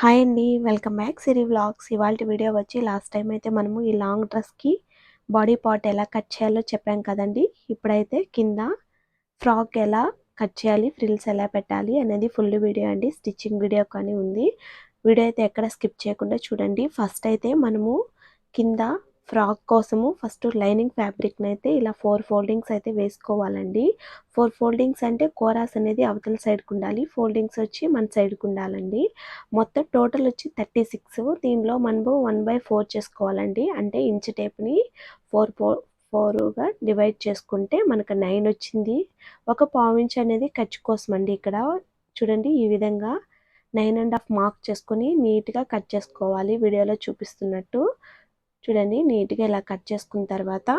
Hi అండి welcome back Siri vlogs ఇవాళ video వచ్చి లాస్ట్ టైం అయితే మనము ఈ లాంగ్ డ్రెస్కి బాడీ పార్ట్ ఎలా కట్ చేయాలో చెప్పాం కదండి. ఇప్పుడైతే కింద ఫ్రాక్ ఎలా కట్ చేయాలి ఫ్రిల్స్ ఎలా పెట్టాలి అనేది ఫుల్ వీడియో అండి. స్టిచ్చింగ్ వీడియో కానీ ఉంది. వీడియో అయితే ఎక్కడ స్కిప్ చేయకుండా చూడండి. ఫస్ట్ అయితే మనము కింద ఫ్రాక్ కోసము ఫస్ట్ లైనింగ్ ఫ్యాబ్రిక్ని అయితే ఇలా ఫోర్ ఫోల్డింగ్స్ అయితే వేసుకోవాలండి. ఫోర్ ఫోల్డింగ్స్ అంటే కోరాస్ అనేది అవతల సైడ్కి ఉండాలి ఫోల్డింగ్స్ వచ్చి మన సైడ్కి ఉండాలండి మొత్తం టోటల్ వచ్చి థర్టీ సిక్స్. దీనిలో మనము వన్ బై ఫోర్ చేసుకోవాలండి. అంటే ఇంచ్ టేప్ని ఫోర్ ఫోర్ ఫోర్గా డివైడ్ చేసుకుంటే మనకు నైన్ వచ్చింది. ఒక పావు ఇంచ్ అనేది ఖర్చు కోసం అండి ఇక్కడ. చూడండి ఈ విధంగా నైన్ అండ్ హాఫ్ మార్క్ చేసుకొని నీట్గా కట్ చేసుకోవాలి వీడియోలో చూపిస్తున్నట్టు. చూడండి నీట్గా ఇలా కట్ చేసుకున్న తర్వాత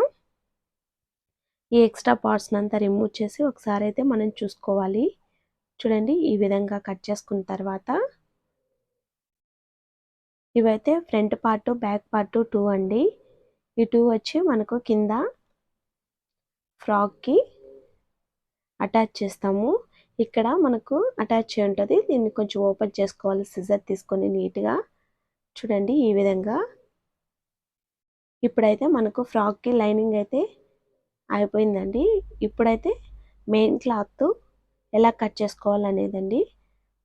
ఈ ఎక్స్ట్రా పార్ట్స్ని అంతా రిమూవ్ చేసి ఒకసారి అయితే మనం చూసుకోవాలి. చూడండి ఈ విధంగా కట్ చేసుకున్న తర్వాత ఇవైతే front part back part two అండి. ఈ టూ వచ్చి మనకు కింద ఫ్రాక్కి అటాచ్ చేస్తాము. ఇక్కడ మనకు అటాచ్ చేయి ఉంటుంది. దీన్ని కొంచెం ఓపెన్ చేసుకోవాలి. సిజర్ తీసుకొని నీట్గా చూడండి ఈ విధంగా ఇప్పుడైతే మనకు ఫ్రాక్కి లైనింగ్ అయితే అయిపోయిందండి. ఇప్పుడైతే మెయిన్ క్లాత్ ఎలా కట్ చేసుకోవాలనేదండి.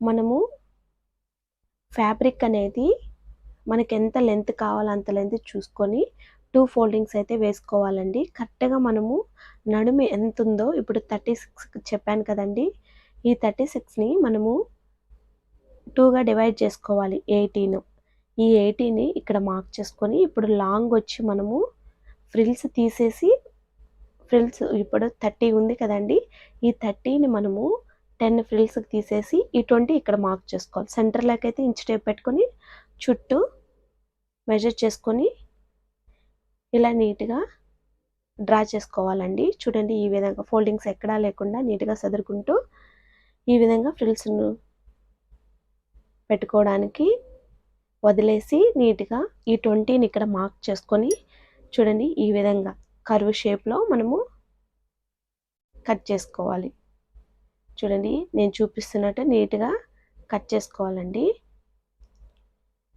మనము ఫ్యాబ్రిక్ అనేది మనకి ఎంత లెంత్ కావాలో అంత లెంత్ చూసుకొని టూ ఫోల్డింగ్స్ అయితే వేసుకోవాలండి. కరెక్ట్గా మనము నడుము ఎంత ఉందో ఇప్పుడు థర్టీ సిక్స్ చెప్పాను కదండి. ఈ థర్టీ సిక్స్ని మనము టూగా డివైడ్ చేసుకోవాలి ఎయిటీన్. ఈ ఎయిటీని ఇక్కడ మార్క్ చేసుకొని ఇప్పుడు లాంగ్ వచ్చి మనము ఫ్రిల్స్ తీసేసి ఫ్రిల్స్ ఇప్పుడు థర్టీ ఉంది కదండి. ఈ థర్టీని మనము టెన్ ఫ్రిల్స్కి తీసేసి ఈ ట్వంటీ ఇక్కడ మార్క్ చేసుకోవాలి. సెంటర్లోకి అయితే ఇంచ్ టేప్ పెట్టుకొని చుట్టూ మెజర్ చేసుకొని ఇలా నీట్గా డ్రా చేసుకోవాలండి. చూడండి ఈ విధంగా ఫోల్డింగ్స్ ఎక్కడా లేకుండా నీట్గా సదురుకుంటూ ఈ విధంగా ఫ్రిల్స్ను పెట్టుకోవడానికి వదిలేసి నీట్గా ఈ ట్వంటీని ఇక్కడ మార్క్ చేసుకొని చూడండి ఈ విధంగా కరువు షేప్లో మనము కట్ చేసుకోవాలి. చూడండి నేను చూపిస్తున్నట్టు నీట్గా కట్ చేసుకోవాలండి.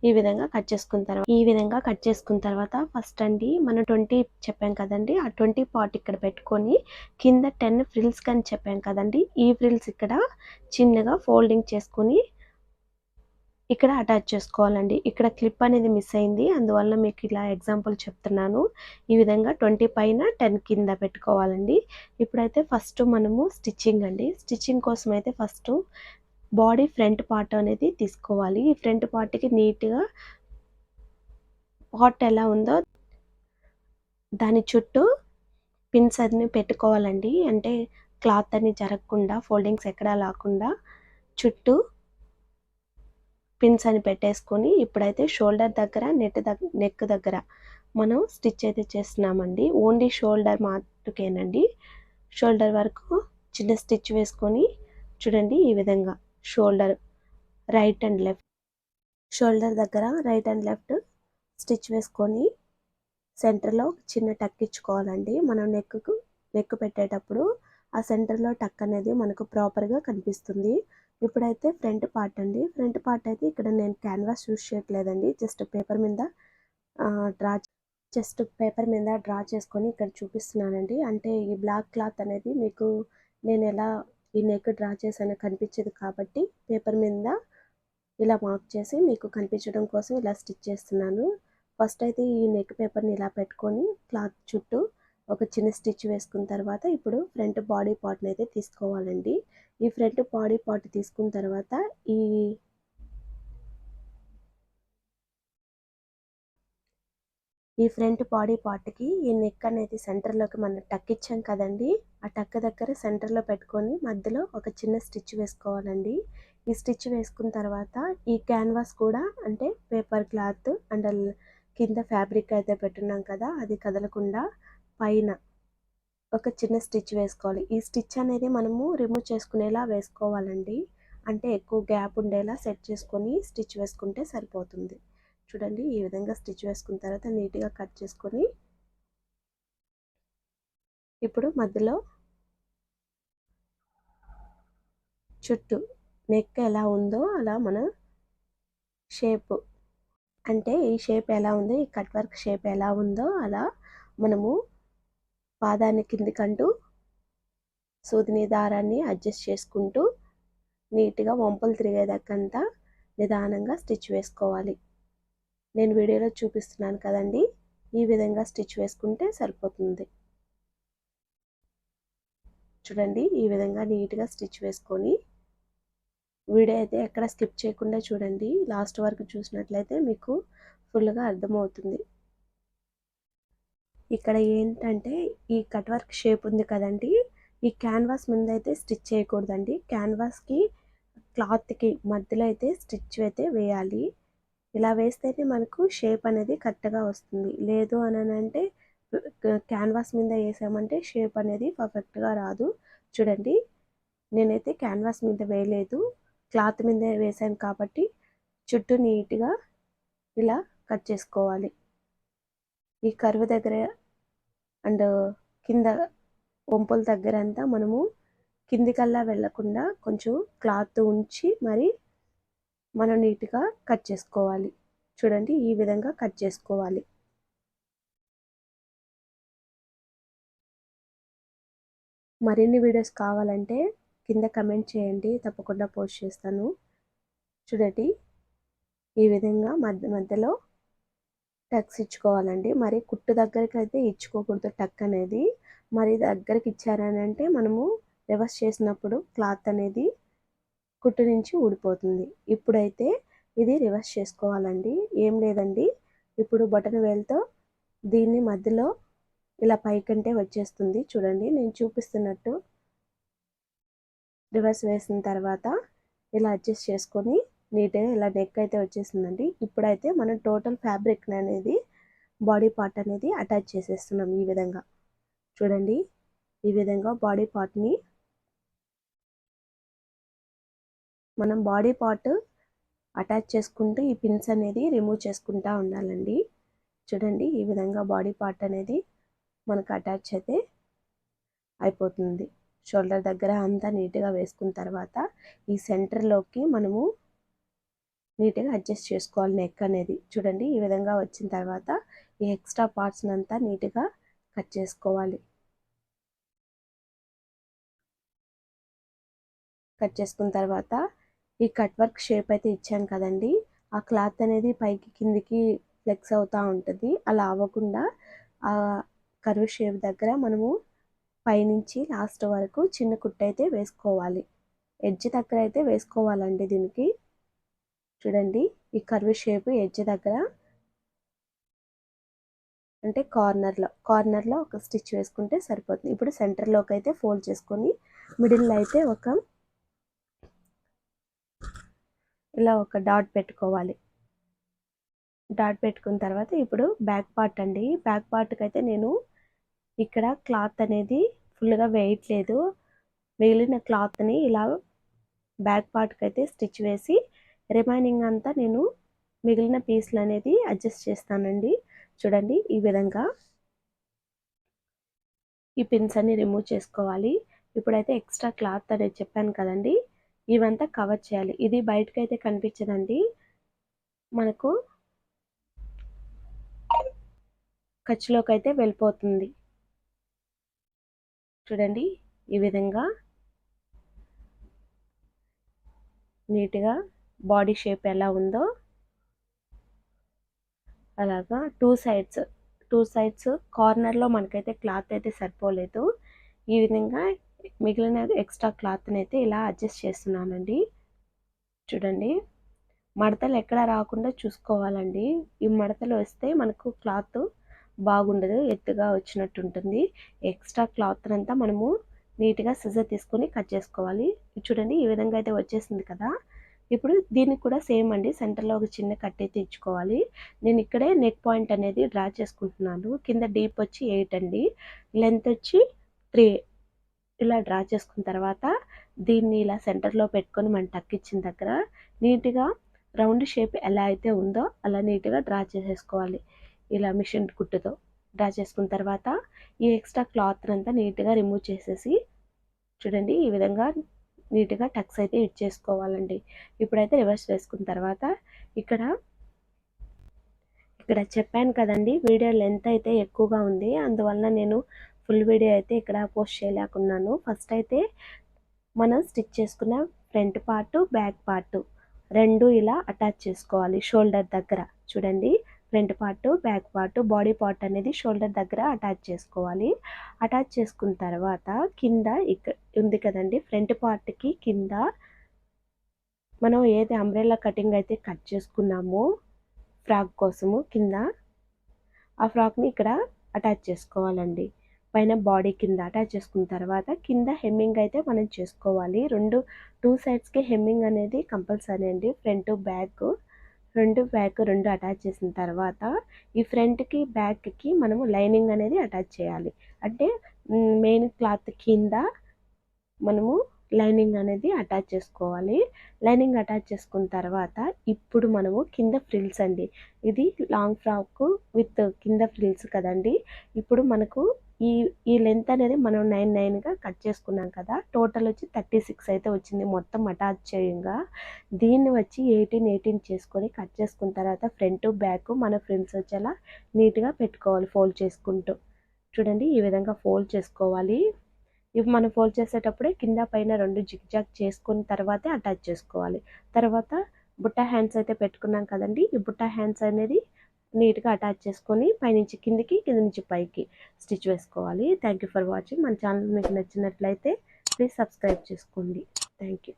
ఈ విధంగా కట్ చేసుకున్న తర్వాత ఈ విధంగా కట్ చేసుకున్న తర్వాత ఫస్ట్ అండి మనం ట్వంటీ చెప్పాం కదండి ఆ ట్వంటీ పార్ట్ ఇక్కడ పెట్టుకొని కింద టెన్ ఫ్రిల్స్ కానీ చెప్పాం కదండి ఈ ఫ్రిల్స్ ఇక్కడ చిన్నగా ఫోల్డింగ్ చేసుకొని ఇక్కడ అటాచ్ చేసుకోవాలండి. ఇక్కడ క్లిప్ అనేది మిస్ అయింది. అందువల్ల మీకు ఇలా ఎగ్జాంపుల్ చెప్తున్నాను. ఈ విధంగా ట్వంటీ పైన టెన్ కింద పెట్టుకోవాలండి. ఇప్పుడైతే ఫస్ట్ మనము స్టిచ్చింగ్ అండి. స్టిచ్చింగ్ కోసం అయితే ఫస్ట్ బాడీ ఫ్రంట్ పార్ట్ అనేది తీసుకోవాలి. ఈ ఫ్రంట్ పార్ట్కి నీట్గా పార్ట్ ఎలా ఉందో దాని చుట్టూ పిన్స్ అన్ని పెట్టుకోవాలండి. అంటే క్లాత్ అని జరగకుండా ఫోల్డింగ్స్ ఎక్కడా లేకుండా చుట్టూ పిన్స్ అని పెట్టేసుకొని ఇప్పుడైతే షోల్డర్ దగ్గర నెట్ దగ్గర నెక్ దగ్గర మనం స్టిచ్ అయితే చేస్తున్నామండి. Only shoulder మాత్రకేనండి. షోల్డర్ వరకు చిన్న స్టిచ్ వేసుకొని చూడండి ఈ విధంగా shoulder right and left shoulder దగ్గర రైట్ అండ్ లెఫ్ట్ స్టిచ్ వేసుకొని సెంటర్లో చిన్న టక్ ఇచ్చుకోవాలండి. మనం నెక్కు నెక్ పెట్టేటప్పుడు ఆ సెంటర్లో టక్ అనేది మనకు ప్రాపర్గా కనిపిస్తుంది. ఇప్పుడైతే ఫ్రంట్ పార్ట్ అండి. ఫ్రంట్ పార్ట్ అయితే ఇక్కడ నేను క్యాన్వాస్ యూస్ చేయట్లేదండి. జస్ట్ పేపర్ మీద డ్రా జస్ట్ పేపర్ మీద డ్రా చేసుకొని ఇక్కడ చూపిస్తున్నానండి. అంటే ఈ బ్లాక్ క్లాత్ అనేది మీకు నేను ఎలా ఈ నెక్ డ్రా చేసానో కనిపించదు కాబట్టి పేపర్ మీద ఇలా మార్క్ చేసి మీకు కనిపించడం కోసం ఇలా స్టిచ్ చేస్తున్నాను. ఫస్ట్ అయితే ఈ నెక్ పేపర్ని ఇలా పెట్టుకొని క్లాత్ చుట్టూ ఒక చిన్న స్టిచ్ వేసుకున్న తర్వాత ఇప్పుడు ఫ్రంట్ బాడీ పార్ట్ని అయితే తీసుకోవాలండి. ఈ ఫ్రంట్ బాడీ పార్ట్ తీసుకున్న తర్వాత ఈ ఈ ఫ్రంట్ బాడీ పార్ట్కి ఈ నెక్ అనేది సెంటర్లోకి మనం టక్ ఇచ్చాం కదండి. ఆ టక్ దగ్గర సెంటర్లో పెట్టుకొని మధ్యలో ఒక చిన్న స్టిచ్ వేసుకోవాలండి. ఈ స్టిచ్ వేసుకున్న తర్వాత ఈ క్యాన్వాస్ కూడా అంటే పేపర్ క్లాత్ అండ్ కింద ఫ్యాబ్రిక్ అయితే పెట్టున్నాం కదా అది కదలకుండా పైన ఒక చిన్న స్టిచ్ వేసుకోవాలి. ఈ స్టిచ్ అనేది మనము రిమూవ్ చేసుకునేలా వేసుకోవాలండి. అంటే ఎక్కువ గ్యాప్ ఉండేలా సెట్ చేసుకొని స్టిచ్ వేసుకుంటే సరిపోతుంది. చూడండి ఈ విధంగా స్టిచ్ వేసుకున్న తర్వాత నీట్గా కట్ చేసుకొని ఇప్పుడు మధ్యలో చుట్టూ నెక్ ఎలా ఉందో అలా మన షేప్ అంటే ఈ షేప్ ఎలా ఉంది ఈ కట్ వర్క్ షేప్ ఎలా ఉందో అలా మనము పాదాన్ని కిందికంటూ సూదిని దారాన్ని అడ్జస్ట్ చేసుకుంటూ నీట్గా వంపులు తిరిగేదాకంతా నిదానంగా స్టిచ్ వేసుకోవాలి. నేను వీడియోలో చూపిస్తున్నాను కదండి ఈ విధంగా స్టిచ్ వేసుకుంటే సరిపోతుంది. చూడండి ఈ విధంగా నీట్గా స్టిచ్ వేసుకొని వీడియో అయితే ఎక్కడ స్కిప్ చేయకుండా చూడండి. లాస్ట్ వరకు చూసినట్లయితే మీకు ఫుల్గా అర్థమవుతుంది. ఇక్కడ ఏంటంటే ఈ కట్ వర్క్ షేప్ ఉంది కదండి. ఈ క్యాన్వాస్ ముందు అయితే స్టిచ్ చేయకూడదండి. క్యాన్వాస్కి క్లాత్కి మధ్యలో అయితే స్టిచ్ అయితే వేయాలి. ఇలా వేస్తేనే మనకు షేప్ అనేది కరెక్ట్గా వస్తుంది. లేదు అని అంటే క్యాన్వాస్ మీద వేసామంటే షేప్ అనేది పర్ఫెక్ట్గా రాదు. చూడండి. నేనైతే క్యాన్వాస్ మీద వేయలేదు. క్లాత్ మీద వేసాను కాబట్టి చుట్టూ నీట్గా ఇలా కట్ చేసుకోవాలి. ఈ కరువు దగ్గర అండ్ కింద వంపుల దగ్గర అంతా మనము కిందికల్లా వెళ్ళకుండా కొంచెం క్లాత్ ఉంచి మరి మనం నీట్గా కట్ చేసుకోవాలి. చూడండి ఈ విధంగా కట్ చేసుకోవాలి. మరిన్ని వీడియోస్ కావాలంటే కింద కమెంట్ చేయండి తప్పకుండా పోస్ట్ చేస్తాను. చూడండి ఈ విధంగా మధ్య మధ్యలో టక్స్ ఇచ్చుకోవాలండి మరి కుట్టు దగ్గరికి అయితే ఇచ్చుకోకూడదు టక్ అనేది. మరి దగ్గరికి ఇచ్చారని అంటే మనము రివర్స్ చేసినప్పుడు క్లాత్ అనేది కుట్టు నుంచి ఊడిపోతుంది. ఇప్పుడైతే ఇది రివర్స్ చేసుకోవాలండి. ఏం లేదండి. ఇప్పుడు బటన్ వేలుతో దీన్ని మధ్యలో ఇలా పైకంటే వచ్చేస్తుంది. చూడండి నేను చూపిస్తున్నట్టు రివర్స్ వేసిన తర్వాత ఇలా అడ్జస్ట్ చేసుకొని నీట్గా ఇలా నెక్ అయితే వచ్చేసిందండి. ఇప్పుడైతే మనం టోటల్ ఫ్యాబ్రిక్ అనేది బాడీ పార్ట్ అనేది అటాచ్ చేసేస్తున్నాం ఈ విధంగా. చూడండి ఈ విధంగా బాడీ పార్ట్ని మనం బాడీ పార్ట్ అటాచ్ చేసుకుంటూ ఈ పిన్స్ అనేది రిమూవ్ చేసుకుంటూ ఉండాలండి. చూడండి ఈ విధంగా బాడీ పార్ట్ అనేది మనకు అటాచ్ అయితే అయిపోతుంది. షోల్డర్ దగ్గర అంతా నీట్గా వేసుకున్న తర్వాత ఈ సెంటర్లోకి మనము నీట్గా అడ్జస్ట్ చేసుకోవాలి నెక్ అనేది. చూడండి ఈ విధంగా వచ్చిన తర్వాత ఈ ఎక్స్ట్రా పార్ట్స్ని అంతా నీట్గా కట్ చేసుకోవాలి. కట్ చేసుకున్న తర్వాత ఈ కట్ వర్క్ షేప్ అయితే ఇచ్చాను కదండి. ఆ క్లాత్ అనేది పైకి కిందికి ఫ్లెక్స్ అవుతూ ఉంటుంది. అలా అవ్వకుండా ఆ కరువు షేప్ దగ్గర మనము పైనుంచి లాస్ట్ వరకు చిన్న కుట్ట అయితే వేసుకోవాలి. ఎడ్జ్ దగ్గర అయితే వేసుకోవాలండి దీనికి. చూడండి ఈ కర్వ్ షేప్ ఎడ్జ్ దగ్గర అంటే కార్నర్లో కార్నర్లో ఒక స్టిచ్ వేసుకుంటే సరిపోతుంది. ఇప్పుడు సెంటర్లోకి అయితే ఫోల్డ్ చేసుకొని మిడిల్లో అయితే ఒక ఇలా ఒక డాట్ పెట్టుకోవాలి. డాట్ పెట్టుకున్న తర్వాత ఇప్పుడు బ్యాక్ పార్ట్ అండి. బ్యాక్ పార్ట్కి అయితే నేను ఇక్కడ క్లాత్ అనేది ఫుల్గా వేయట్లేదు. మిగిలిన క్లాత్ని ఇలా బ్యాక్ పార్ట్కి అయితే స్టిచ్ వేసి రిమైనింగ్ అంతా నేను మిగిలిన పీస్లు అనేది అడ్జస్ట్ చేస్తానండి. చూడండి ఈ విధంగా. ఈ పిన్స్ అన్ని రిమూవ్ చేసుకోవాలి. ఇప్పుడైతే ఎక్స్ట్రా క్లాత్ అనేది చెప్పాను కదండి. ఇవంతా కవర్ చేయాలి. ఇది బయటకు అయితే కనిపించదండి. మనకు ఖర్చులోకి అయితే వెళ్ళిపోతుంది. చూడండి ఈ విధంగా. నీట్గా బాడీ షేప్ ఎలా ఉందో అలాగా టూ సైడ్స్ టూ సైడ్స్ కార్నర్లో మనకైతే క్లాత్ అయితే సరిపోలేదు. ఈ విధంగా మిగిలిన ఎక్స్ట్రా క్లాత్ని అయితే ఇలా అడ్జస్ట్ చేస్తున్నానండి. చూడండి మడతలు ఎక్కడ రాకుండా చూసుకోవాలండి. ఈ మడతలు వస్తే మనకు క్లాత్ బాగుండదు ఎత్తుగా వచ్చినట్టు ఉంటుంది ఎక్స్ట్రా క్లాత్ అంతా మనము నీట్గా సిజర్ తీసుకొని కట్ చేసుకోవాలి. చూడండి ఈ విధంగా అయితే వచ్చేసింది కదా. ఇప్పుడు దీనికి కూడా సేమ్ అండి. సెంటర్లో ఒక చిన్న కట్ అయితే ఇచ్చుకోవాలి నేను ఇక్కడే నెక్ పాయింట్ అనేది డ్రా చేసుకుంటున్నాను. కింద డీప్ వచ్చి ఎయిట్ అండి. లెంత్ వచ్చి త్రీ. ఇలా డ్రా చేసుకున్న తర్వాత దీన్ని ఇలా సెంటర్లో పెట్టుకొని మనం టక్ ఇచ్చిన దగ్గర నీట్గా రౌండ్ షేప్ ఎలా అయితే ఉందో అలా నీట్గా డ్రా చేసేసుకోవాలి. ఇలా మిషన్ కుట్టుతో డ్రా చేసుకున్న తర్వాత ఈ ఎక్స్ట్రా క్లాత్ అంతా నీట్గా రిమూవ్ చేసేసి చూడండి ఈ విధంగా నీట్గా టక్స్ అయితే ఇచ్చేసుకోవాలండి ఇప్పుడైతే రివర్స్ వేసుకున్న తర్వాత ఇక్కడ ఇక్కడ చెప్పాను కదండి వీడియో లెంత్ అయితే ఎక్కువగా ఉంది. అందువల్ల నేను ఫుల్ వీడియో అయితే ఇక్కడ పోస్ట్ చేయలేకున్నాను. ఫస్ట్ అయితే మనం స్టిచ్ చేసుకున్న ఫ్రంట్ పార్ట్ బ్యాక్ పార్ట్ రెండు ఇలా అటాచ్ చేసుకోవాలి షోల్డర్ దగ్గర. చూడండి. Front part back part body part అనేది షోల్డర్ దగ్గర అటాచ్ చేసుకోవాలి. అటాచ్ చేసుకున్న తర్వాత కింద ఇక్కడ ఉంది కదండి ఫ్రంట్ పార్ట్కి కింద మనం ఏది అంబ్రెల్లా కటింగ్ అయితే కట్ చేసుకున్నామో ఫ్రాక్ కోసము కింద ఆ ఫ్రాక్ని ఇక్కడ అటాచ్ చేసుకోవాలండి. పైన బాడీ కింద అటాచ్ చేసుకున్న తర్వాత కింద హెమ్మింగ్ అయితే మనం చేసుకోవాలి. రెండు టూ సైడ్స్కి హెమ్మింగ్ అనేది కంపల్సరీ అండి. ఫ్రంట్ బ్యాక్ రెండు బ్యాక్ రెండు అటాచ్ చేసిన తర్వాత ఈ ఫ్రంట్కి బ్యాక్కి మనము లైనింగ్ అనేది అటాచ్ చేయాలి. అంటే మెయిన్ క్లాత్ కింద మనము లైనింగ్ అనేది అటాచ్ చేసుకోవాలి. లైనింగ్ అటాచ్ చేసుకున్న తర్వాత ఇప్పుడు మనము కింద ఫ్రిల్స్ అండి. ఇది లాంగ్ ఫ్రాక్ విత్ కింద ఫ్రిల్స్ కదండి. ఇప్పుడు మనకు ఈ ఈ లెంత్ అనేది మనం నైన్ నైన్గా కట్ చేసుకున్నాం కదా టోటల్ వచ్చి థర్టీ సిక్స్ అయితే వచ్చింది మొత్తం అటాచ్ చేయంగా. దీన్ని వచ్చి ఎయిటీన్ ఎయిటీన్ చేసుకొని కట్ చేసుకున్న తర్వాత ఫ్రంట్ బ్యాక్ మన ఫ్రెండ్స్ వచ్చేలా నీట్గా పెట్టుకోవాలి ఫోల్డ్ చేసుకుంటూ. చూడండి ఈ విధంగా ఫోల్డ్ చేసుకోవాలి. ఇవి మనం ఫోల్డ్ చేసేటప్పుడే కింద పైన రెండు జిగ్ జాగ్ చేసుకున్న తర్వాతే అటాచ్ చేసుకోవాలి. తర్వాత బుట్ట హ్యాండ్స్ అయితే పెట్టుకున్నాం కదండి ఈ బుట్ట హ్యాండ్స్ అనేది నీట్గా అటాచ్ చేసుకొని పైనుంచి కిందికి కింద నుంచి పైకి స్టిచ్ వేసుకోవాలి. Thank you for watching. మన ఛానల్ మీకు నచ్చినట్లయితే ప్లీజ్ సబ్స్క్రైబ్ చేసుకోండి. Thank you